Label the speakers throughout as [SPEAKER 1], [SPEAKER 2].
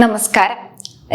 [SPEAKER 1] നമസ്കാരം.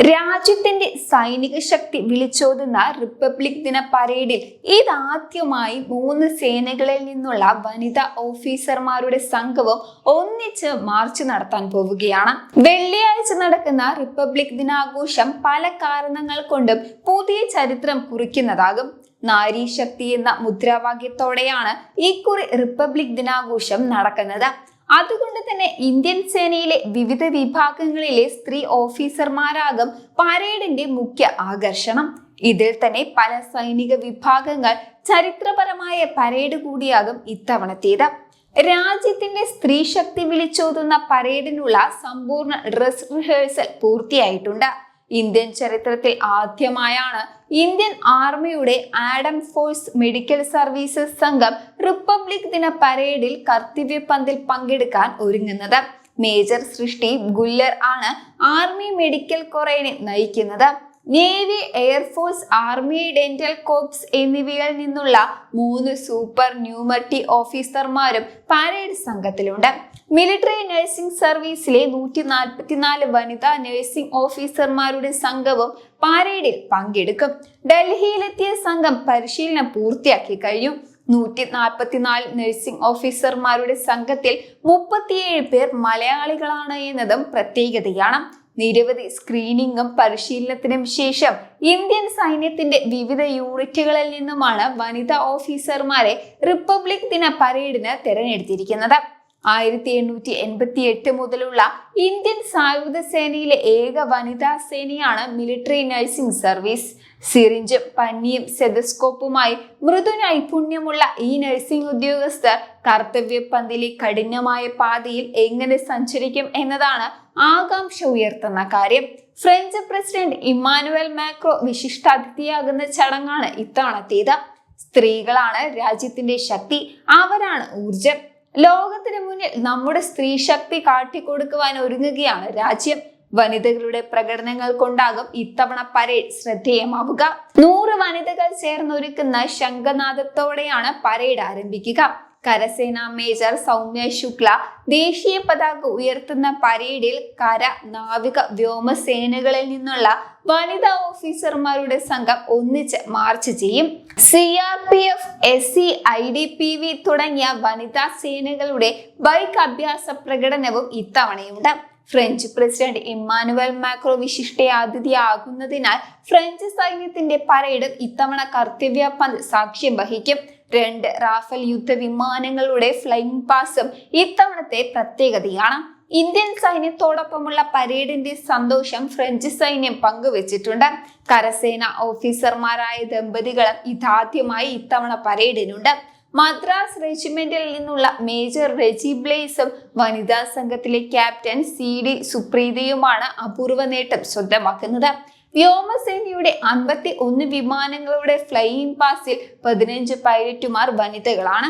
[SPEAKER 1] രാജ്യത്തിന്റെ സൈനിക ശക്തി വിളിച്ചോതുന്ന റിപ്പബ്ലിക് ദിന പരേഡിൽ ഇതാദ്യമായി മൂന്ന് സേനകളിൽ നിന്നുള്ള വനിതാ ഓഫീസർമാരുടെ സംഘവും ഒന്നിച്ച് മാർച്ച് നടത്താൻ പോവുകയാണ്. വെള്ളിയാഴ്ച നടക്കുന്ന റിപ്പബ്ലിക് ദിനാഘോഷം പല കാരണങ്ങൾ കൊണ്ടും പുതിയ ചരിത്രം കുറിക്കുന്നതാകും. നാരി ശക്തി എന്ന മുദ്രാവാക്യത്തോടെയാണ് ഇക്കുറി റിപ്പബ്ലിക് ദിനാഘോഷം നടക്കുന്നത്. അതുകൊണ്ട് തന്നെ ഇന്ത്യൻ സേനയിലെ വിവിധ വിഭാഗങ്ങളിലെ സ്ത്രീ ഓഫീസർമാരാകും പരേഡിന്റെ മുഖ്യ ആകർഷണം. ഇതിൽ തന്നെ പല സൈനിക വിഭാഗങ്ങൾ ചരിത്രപരമായ പരേഡ് കൂടിയാകും ഇത്തവണത്തേത്. രാജ്യത്തിന്റെ സ്ത്രീശക്തി വിളിച്ചോതുന്ന പരേഡിനുള്ള സമ്പൂർണ ഡ്രസ് റിഹേഴ്സൽ പൂർത്തിയായിട്ടുണ്ട്. ഇന്ത്യൻ ചരിത്രത്തിൽ ആദ്യമായാണ് ഇന്ത്യൻ ആർമിയുടെ ആഡം ഫോഴ്സ് മെഡിക്കൽ സർവീസസ് സംഘം റിപ്പബ്ലിക് ദിന പരേഡിൽ കർത്തവ്യ പന്തിൽ പങ്കെടുക്കാൻ ഒരുങ്ങുന്നത്. മേജർ സൃഷ്ടി ഗുല്ലർ ആണ് ആർമി മെഡിക്കൽ കൊറേനെ നയിക്കുന്നത്. Navy air force army dental corps എന്നിവയിൽ നിന്നുള്ള മൂന്ന് സൂപ്പർ ന്യൂമർട്ടി ഓഫീസർമാരും പാരേഡ് സംഘത്തിലുണ്ട്. മിലിറ്ററി നഴ്സിംഗ് സർവീസിലെ നൂറ്റി നാൽപ്പത്തിനാല് വനിതാ നഴ്സിംഗ് ഓഫീസർമാരുടെ സംഘവും പാരേഡിൽ പങ്കെടുക്കും. ഡൽഹിയിലെത്തിയ സംഘം പരിശീലനം പൂർത്തിയാക്കി കഴിഞ്ഞു. നൂറ്റി നാൽപ്പത്തിനാല് നഴ്സിംഗ് ഓഫീസർമാരുടെ സംഘത്തിൽ മുപ്പത്തിയേഴ് പേർ മലയാളികളാണ് എന്നതും പ്രത്യേകതയാണ്. നിരവധി സ്ക്രീനിങ്ങും പരിശീലനത്തിനും ശേഷം ഇന്ത്യൻ സൈന്യത്തിന്റെ വിവിധ യൂണിറ്റുകളിൽ നിന്നുമാണ് വനിതാ ഓഫീസർമാരെ റിപ്പബ്ലിക് ദിന പരേഡിന് തിരഞ്ഞെടുത്തിരിക്കുന്നത്. ആയിരത്തി എണ്ണൂറ്റി എൺപത്തി എട്ട് മുതലുള്ള ഇന്ത്യൻ സായുധ സേനയിലെ ഏക വനിതാ സേനയാണ് മിലിറ്ററി നഴ്സിംഗ് സർവീസ് സിറിഞ്ചും പന്നിയും സെതസ്കോപ്പുമായി മൃദു നൈപുണ്യമുള്ള ഈ നഴ്സിംഗ് ഉദ്യോഗസ്ഥർ കർത്തവ്യ പന്തിലെ കഠിനമായ പാതയിൽ എങ്ങനെ സഞ്ചരിക്കും എന്നതാണ് ആകാംക്ഷ ഉയർത്തുന്ന കാര്യം. ഫ്രഞ്ച് പ്രസിഡന്റ് ഇമ്മാനുവൽ മാക്രോ വിശിഷ്ടാതിഥിയാകുന്ന ചടങ്ങാണ് ഇത്തവണത്തേത്. സ്ത്രീകളാണ് രാജ്യത്തിന്റെ ശക്തി അവരാണ് ഊർജം ലോകത്തിന് മുന്നിൽ നമ്മുടെ സ്ത്രീ ശക്തി കാട്ടിക്കൊടുക്കുവാൻ ഒരുങ്ങുകയാണ്. രാജ്യം വനിതകളുടെ പ്രകടനങ്ങൾ കൊണ്ടാകും ഇത്തവണ പരേഡ് ശ്രദ്ധേയമാവുക. നൂറ് വനിതകൾ ചേർന്നൊരുക്കുന്ന ശംഖനാദത്തോടെയാണ് പരേഡ് ആരംഭിക്കുക. കരസേനാ മേജർ സൗമ്യ ശുക്ല ദേശീയ പതാക ഉയർത്തുന്ന പരേഡിൽ കര നാവിക വ്യോമസേനകളിൽ നിന്നുള്ള വനിതാ ഓഫീസർമാരുടെ സംഘം ഒന്നിച്ച് മാർച്ച് ചെയ്യും. C R P F S C I D P V തുടങ്ങിയ വനിതാ സേനകളുടെ ബൈക്ക് അഭ്യാസ പ്രകടനവും ഇത്തവണയുണ്ട്. ഫ്രഞ്ച് പ്രസിഡന്റ് ഇമ്മാനുവൽ മാക്രോ വിശിഷ്ടയാതിഥിയാകുന്നതിനാൽ ഫ്രഞ്ച് സൈന്യത്തിന്റെ പരേഡ് ഇത്തവണ കർത്തവ്യ പന്ത് സാക്ഷ്യം വഹിക്കും. രണ്ട് റാഫേൽ യുദ്ധ വിമാനങ്ങളുടെ ഫ്ലൈങ് പാസും ഇത്തവണത്തെ പ്രത്യേകതയാണ്. ഇന്ത്യൻ സൈന്യത്തോടൊപ്പമുള്ള പരേഡിന്റെ സന്തോഷം ഫ്രഞ്ച് സൈന്യം പങ്കുവച്ചിട്ടുണ്ട്. കരസേന ഓഫീസർമാരായ ദമ്പതികളും ഇതാദ്യമായി ഇത്തവണ പരേഡിനുണ്ട്. മദ്രാസ് റെജിമെന്റിൽ നിന്നുള്ള മേജർ റെജി ബ്ലേസും വനിതാ സംഘത്തിലെ ക്യാപ്റ്റൻ സി ഡി സുപ്രീതയുമാണ് അപൂർവ നേട്ടം സ്വന്തമാക്കുന്നത്. വ്യോമസേനയുടെ അൻപത്തി ഒന്ന് വിമാനങ്ങളുടെ ഫ്ലൈയിങ് പാസിൽ പതിനഞ്ച് പൈലറ്റുമാർ വനിതകളാണ്.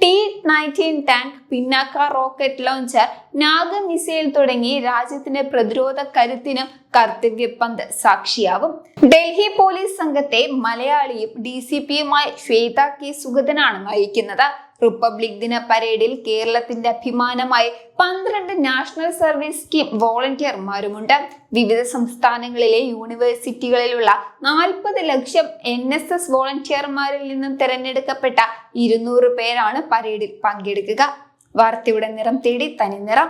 [SPEAKER 1] ടി നയന്റീൻ ടാങ്ക് പിന്നാക്ക റോക്കറ്റ് ലോഞ്ചർ നാഗ മിസൈൽ തുടങ്ങി രാജ്യത്തിന്റെ പ്രതിരോധ കരുത്തിനും കർത്തവ്യപന്ത് സാക്ഷിയാവും ഡൽഹി പോലീസ് സംഘത്തെ മലയാളിയും ഡി സി പിയുമായ ശ്വേത കെ സുഗതനാണ് നയിക്കുന്നത്. റിപ്പബ്ലിക് ദിന പരേഡിൽ കേരളത്തിന്റെ അഭിമാനമായി പന്ത്രണ്ട് നാഷണൽ സർവീസ് സ്കീം വോളണ്ടിയർമാരുമുണ്ട്. വിവിധ സംസ്ഥാനങ്ങളിലെ യൂണിവേഴ്സിറ്റികളിലുള്ള നാൽപ്പത് ലക്ഷം എൻ എസ് എസ് വോളണ്ടിയർമാരിൽ നിന്നും തിരഞ്ഞെടുക്കപ്പെട്ട ഇരുന്നൂറ് പേരാണ് പരേഡിൽ പങ്കെടുക്കുക. വാർത്തയുടെ നിറം തേടി തനി നിറം.